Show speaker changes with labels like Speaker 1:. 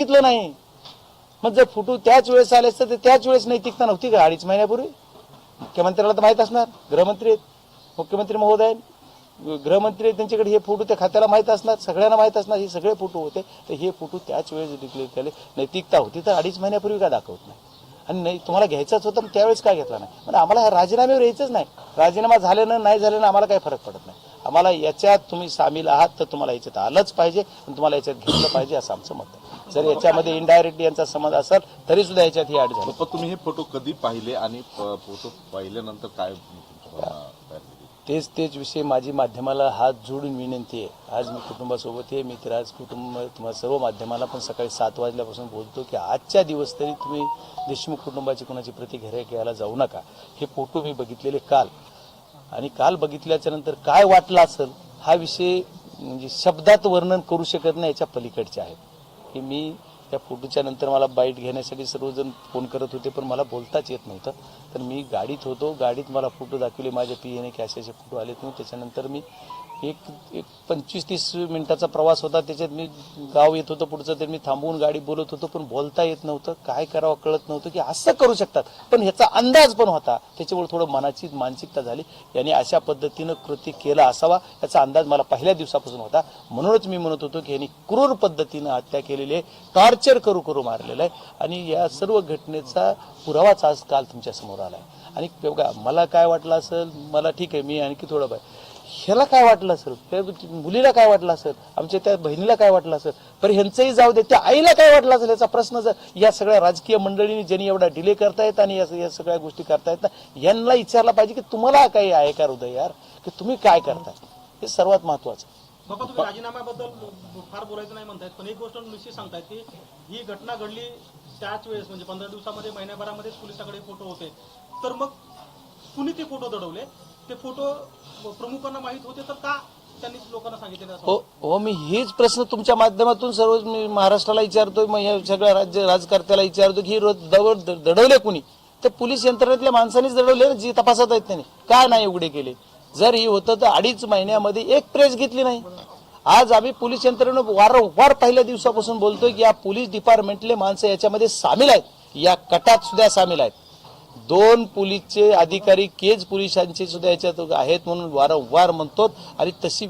Speaker 1: सांगितलं नाही. मग जर फोटो त्याच वेळेस आले असते तर त्याच वेळेस नैतिकता नव्हती का? अडीच महिन्यापूर्वी? मुख्यमंत्र्याला तर माहीत असणार. गृहमंत्री आहेत. मुख्यमंत्री महोदय गृहमंत्री आहेत त्यांच्याकडे हे फोटो त्या खात्याला माहीत असणार. सगळ्यांना माहीत असणार. हे सगळे फोटो होते. तर हे फोटो त्याच वेळेस डिक्लेअर केले. नैतिकता होती. तर अडीच महिन्यापूर्वी का दाखवत नाही? आणि नाही तुम्हाला घ्यायचाच होता मग त्यावेळेस का घेतला नाही? म्हणजे आम्हाला ह्या राजीनाम्यावर यायचंच नाही. राजीनामा झाल्यानं नाही झाल्यानं आम्हाला काही फरक पडत नाही. आम्हाला याच्यात तुम्ही सामील आहात तर तुम्हाला याच्यात आलंच पाहिजे आणि तुम्हाला याच्यात घेतलं पाहिजे असं आमचं मत आहे. जर याच्यामध्ये इनडायरेक्टली यांचा संबंध असेल तरी सुद्धा याच्यात ही अट झाली.
Speaker 2: पण तुम्ही हे फोटो कधी पाहिले आणि फोटो पाहिल्यानंतर काय?
Speaker 1: तेच तेच विषय माझी माध्यमाला हात जोडून विनंती आहे. आज मी कुटुंबासोबत आहे मी तर आज कुटुंब तुम्हाला सर्व माध्यमाला पण सकाळी सात वाजल्यापासून बोलतो की आजच्या दिवस तरी तुम्ही देशमुख कुटुंबाची कोणाची प्रति घेरे घ्यायला जाऊ नका. हे फोटो मी बघितलेले काल. आणि काल बघितल्याच्या नंतर काय वाटलं असेल हा विषय म्हणजे शब्दात वर्णन करू शकत नाही याच्या पलीकडचे आहे की मी त्या फोटोच्या नंतर मला बाईट घेण्यासाठी सर्वजण फोन करत होते पण मला बोलताच येत नव्हतं. तर मी गाडीत होतो गाडीत मला फोटो दाखवले माझ्या पी एने की असे असे फोटो आलेत म्हणून. त्याच्यानंतर मी एक एक पंचवीस तीस मिनिटाचा प्रवास होता. त्याच्यात मी गाव येत होतं पुढचं तर मी थांबवून गाडी बोलत होतो पण बोलता येत नव्हतं. काय करावं कळत नव्हतं की असं करू शकतात. पण ह्याचा अंदाज पण होता. त्याच्यामुळे थोडं मनाची मानसिकता झाली. यांनी अशा पद्धतीनं कृती केला असावा. याचा अंदाज मला पहिल्या दिवसापासून होता. म्हणूनच मी म्हणत होतो की यांनी क्रूर पद्धतीनं हत्या केलेली आहे. टॉर्चर करू करू मारलेलं आहे. आणि या सर्व घटनेचा पुरावाच आज काल तुमच्यासमोर आला आहे आणि बघा मला काय वाटलं असेल मला ठीक आहे मी आणखी थोडं बाय ह्याला काय वाटलं असेल? त्या मुलीला काय वाटलं असेल? आमच्या त्या बहिणीला काय वाटलं असेल? पण ह्यांचंही जाऊ दे. त्या आईला काय वाटलं असेल? याचा प्रश्न जर या सगळ्या राजकीय मंडळींनी ज्यांनी एवढा डिले करतायत आणि या सगळ्या गोष्टी करतायत ना यांना विचारला पाहिजे की तुम्हाला काही आहे का हृदय यार? की तुम्ही काय करताय? हे सर्वात महत्वाचं.
Speaker 3: बाबा तुम्ही राजीनाम्याबद्दल फार बोलायचं नाही म्हणतायत पण एक गोष्ट निश्चित सांगतायत की ही घटना घडली त्याच वेळेस म्हणजे पंधरा दिवसामध्ये महिन्याभरामध्येच पोलिसाकडे फोटो होते. तर मग कुणी ते फोटो दडवले? ते फोटो प्रमुखांना माहीत होते तर का त्यांनी लोकांना सांगितले
Speaker 1: हो हो मी हेच प्रश्न तुमच्या माध्यमातून सर्व मी महाराष्ट्राला विचारतोय मग या सगळ्या राज्य राजकर्त्याला विचारतो की रोज दवड दडवले कुणी? तर पोलीस यंत्रणेतल्या माणसांनीच दडवले ना, जी तपासात आहेत त्यांनी. का नाही उघडे केले? जर ही होतं तर अडीच महिन्यामध्ये एक प्रेस घेतली नाही. आज आम्ही पोलीस यंत्रणेनं वारंवार पहिल्या दिवसापासून बोलतोय की या पोलीस डिपार्टमेंटले माणसं याच्यामध्ये सामील आहेत. या कटात सुद्धा सामील आहेत. दोन पोलीसचे अधिकारी केज पोलिसांचे सुद्धा याच्यात आहेत म्हणून वारंवार म्हणतो आणि तशी